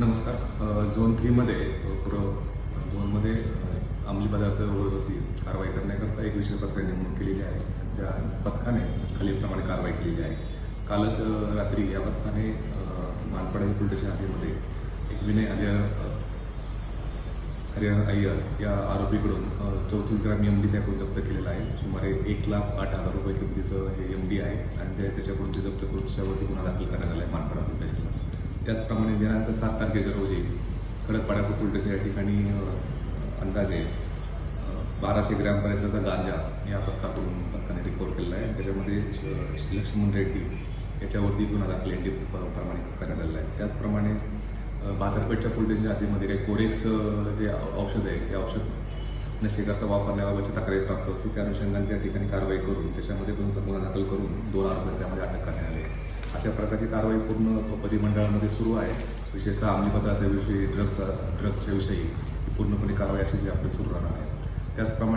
नमस्कार. झोन थ्रीमध्ये अ, पुरं झोनमध्ये अंमली पदार्थावरती कारवाई करण्याकरता एक विशेष पथक नेमणूक केलेली आहे. त्या पथकाने खालीलप्रमाणे कारवाई केलेली आहे. कालच रात्री या पथकाने अ, मानपाडा पोलीस स्टेशन हद्दीमध्ये एक विनय हरिहर हरिहर अय्यर या आरोपीकडून चौतीस ग्राम एम डी त्याकडून जप्त केलेला आहे. सुमारे एक लाख आठ हजार रुपये किमतीचं हे एम डी आहे आणि त्याच्याकडून ते जप्त करून त्याच्यावरती गुन्हा दाखल करण्यात आला आहे मानपाडा त्याचप्रमाणे दिनांक सात तारखेच्या रोजी खडकपाडा पोलीस या ठिकाणी अंदाजे बाराशे ग्रॅमपर्यंतचा गांजा या पथकाकडून पथकाने रिकवर केलेला आहे. त्याच्यामध्ये श- लक्ष्मण रेड्डी याच्यावरती गुन्हा दाखल एन डी प्रमाणे करण्यात आलेला आहे. त्याचप्रमाणे बाजारपेठच्या पोलीस हातीमध्ये काही कोरेक्स जे औषध आहे ते औषध नशेकरता वापरण्याबाबतची तक्रारी प्राप्त होती. त्या अनुषंगाने त्या ठिकाणी कारवाई करून त्याच्यामध्ये पण गुन्हा दाखल करून दोन आरोपी त्यामध्ये अटक करण्यात अशा प्रकारची कारवाई पूर्ण परिमंडळामध्ये सुरू आहे. विशेषतः अंमली विषयी ड्रग्स ड्रग्सच्या विषयी पूर्णपणे कारवाई अशी जी आपली सुरू राहणार आहे. त्याचप्रमाणे